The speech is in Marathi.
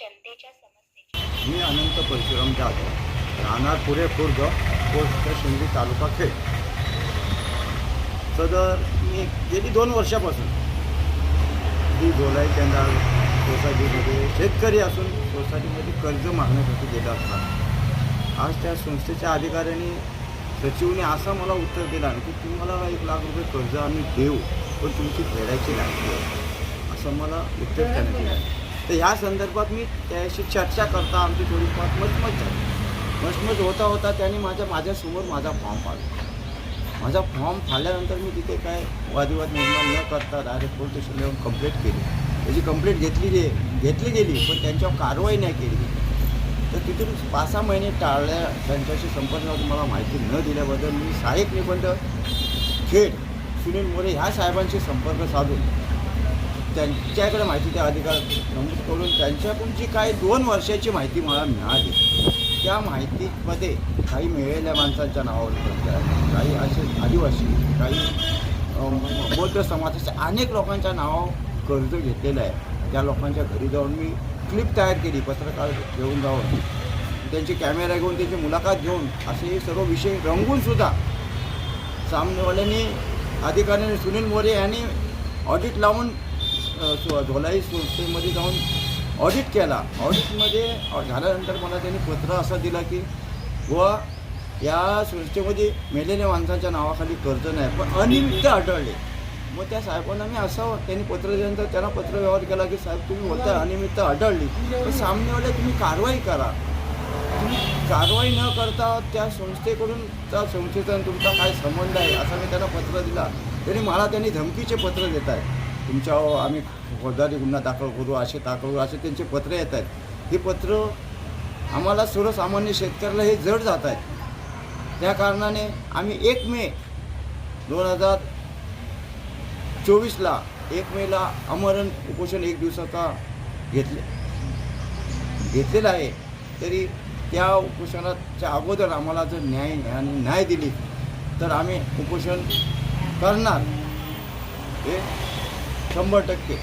जनतेच्या समस्येची. मी अनंत परशुराम जाधव राहणार पुरे खुर्द पोस्ट शिंदी तालुका खेड. सदर मी गेली दोन वर्षापासून. ही गोलाई केंद्र सोसायटीमध्ये शेतकरी असून सोसायटीमध्ये कर्ज मागण्यासाठी गेला असता. आज त्या संस्थेच्या अधिकाऱ्यांनी सचिवने असं मला उत्तर दिलं की तुम्हाला एक लाख रुपये कर्ज आम्ही देऊ पण तुमची फेडायची नाही असं मला उत्तर त्यांनी दिलं. तर ह्या संदर्भात मी त्याशी चर्चा करता आमची थोडीफार मचमच झाली. मचमच होता होता त्याने माझ्या माझ्यासमोर माझा फॉर्म फाडला माझा फॉर्म फाडल्यानंतर मी तिथे काय वादविवाद निर्माण न करता डायरेक्ट पोलीस स्टेशनला येऊन कंप्लेंट केली. त्याची कंप्लेंट घेतली गे घेतली गेली पण त्यांच्यावर कारवाई नाही केली. तर तिथून पाच सहा महिने टाळल्या त्यांच्याशी संपर्क मला माहिती न दिल्याबद्दल मी सहाय्यक निबंध खेड सुनील मोरे ह्या साहेबांशी संपर्क साधून त्यांच्याकडे माहिती त्या अधिकार नमूद करून त्यांच्याकडून जी काही दोन वर्षाची माहिती मला मिळाली त्या माहितीमध्ये काही मिळेल्या माणसांच्या नावावर काही असे आदिवासी काही बौद्ध समाजाच्या अनेक लोकांच्या नावावर कर्ज घेतलेलं आहे. त्या लोकांच्या घरी जाऊन मी क्लिप तयार केली पत्रकार घेऊन जाऊन त्यांची कॅमेरा घेऊन त्यांची मुलाखत घेऊन असे सर्व विषय रंगूनसुद्धा सामनेवाल्यांनी अधिकाऱ्यांनी सुनील मोरे यांनी ऑडिट लावून धोलाई संस्थेमध्ये जाऊन ऑडिट केला. ऑडिटमध्ये झाल्यानंतर मला त्यांनी पत्र असं दिला की व या संस्थेमध्ये मेलेल्या माणसांच्या नावाखाली कर्ज नाही पण अनियमित आढळले. मग त्या साहेबांना मी असं त्यांनी पत्र दिल्यानंतर त्यांना पत्र व्यवहार केला की साहेब तुम्ही बोलता अनियमित आढळली. पण सामनेवाले तुम्ही कारवाई करा. तुम्ही कारवाई न करता त्या संस्थेकडून त्या संस्थेचा तुमचा काय संबंध आहे असं मी त्यांना पत्र दिला. तरी मला त्यांनी धमकीचे पत्र देत आहे तुमच्यावर आम्ही फौजदारी गुन्हा दाखल करू असे दाखल करू असे त्यांचे पत्र येत आहेत. हे पत्र आम्हाला सर्वसामान्य शेतकऱ्याला हे जड जात आहेत. त्या कारणाने आम्ही एक मे दोन हजार चोवीसला एक मेला अमरण उपोषण एक दिवसाचा घेतले घेतलेला आहे. तरी त्या उपोषणाच्या अगोदर आम्हाला जर न्याय आणि न्याय दिली तर आम्ही उपोषण करणार. हे शंभर टक्के.